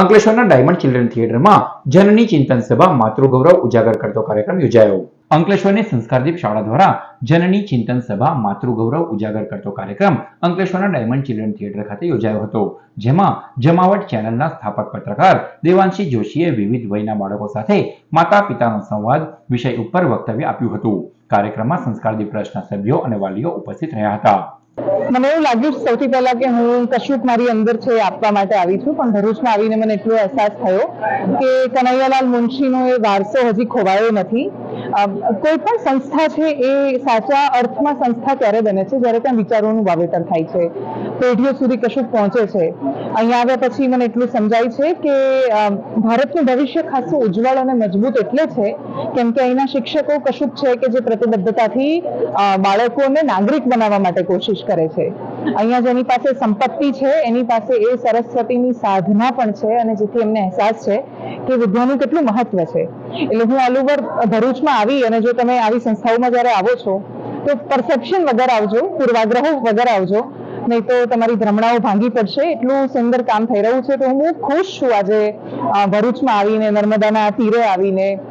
અંકલેશ્વરના diamond children થિયેટરમાં જનની ચિંતન સભા, માતૃગૌરવ ઉજાગર કરતો કાર્યક્રમ યોજાયો. અંકલેશ્વરની સંસ્કારદીપ શાળા દ્વારા જનની ચિંતન સભા, માતૃગૌરવ ઉજાગર કરતો કાર્યક્રમ અંકલેશ્વરના ડાયમંડ ચિલ્ડ્રન થિયેટર ખાતે યોજાયો હતો, જેમાં જમાવટ ચેનલના સ્થાપક પત્રકાર દેવાંશી જોશીએ વિવિધ વયના બાળકો સાથે માતા પિતાનો સંવાદ વિષય ઉપર વક્તવ્ય આપ્યું હતું. કાર્યક્રમમાં સંસ્કારદીપ ટ્રસ્ટના સભ્યો અને વાલીઓ ઉપસ્થિત રહ્યા હતા. મને એવું લાગ્યું સૌથી પહેલા કે હું કશુંક મારી અંદર છે આપવા માટે આવી છું, પણ ભરૂચમાં આવીને મને એટલો અહેસાસ થયો કે કનૈયાલાલ મુનશીનો એ વારસો હજી ખોવાયો નથી. કોઈ પણ સંસ્થા છે એ સાચા અર્થમાં સંસ્થા ત્યારે બને છે? જ્યારે ત્યાં વિચારોનું વાવેતર થાય છે. પેઢીઓ સુધી કશુંક પહોંચે છે. અહીંયા આવ્યા પછી મને એટલું સમજાય છે કે ભારતનું ભવિષ્ય ખાસું ઉજ્જવળ અને મજબૂત એટલે છે, કેમ કે અહીંના શિક્ષકો કશુંક છે કે જે પ્રતિબદ્ધતાથી બાળકોને નાગરિક બનાવવા માટે કોશિશ કરે છે. અહીંયા જેની પાસે સંપત્તિ છે, એની પાસે એ સરસ્વતીની સાધના પણ છે અને જેથી એમને અહેસાસ છે કે વિદ્યાનું કેટલું મહત્વ છે. એટલે હું ઓવર ભરૂચમાં આવી અને જો તમે આવી સંસ્થાઓમાં જ્યારે આવો છો, તો પરસેપ્શન વગર આવજો, પૂર્વાગ્રહો વગર આવજો, નહીં તો તમારી ભ્રમણાઓ ભાંગી પડશે, એટલું સુંદર કામ થઈ રહ્યું છે. તો હું ખુશ છું આજે ભરૂચમાં આવીને, નર્મદાના તીરે આવીને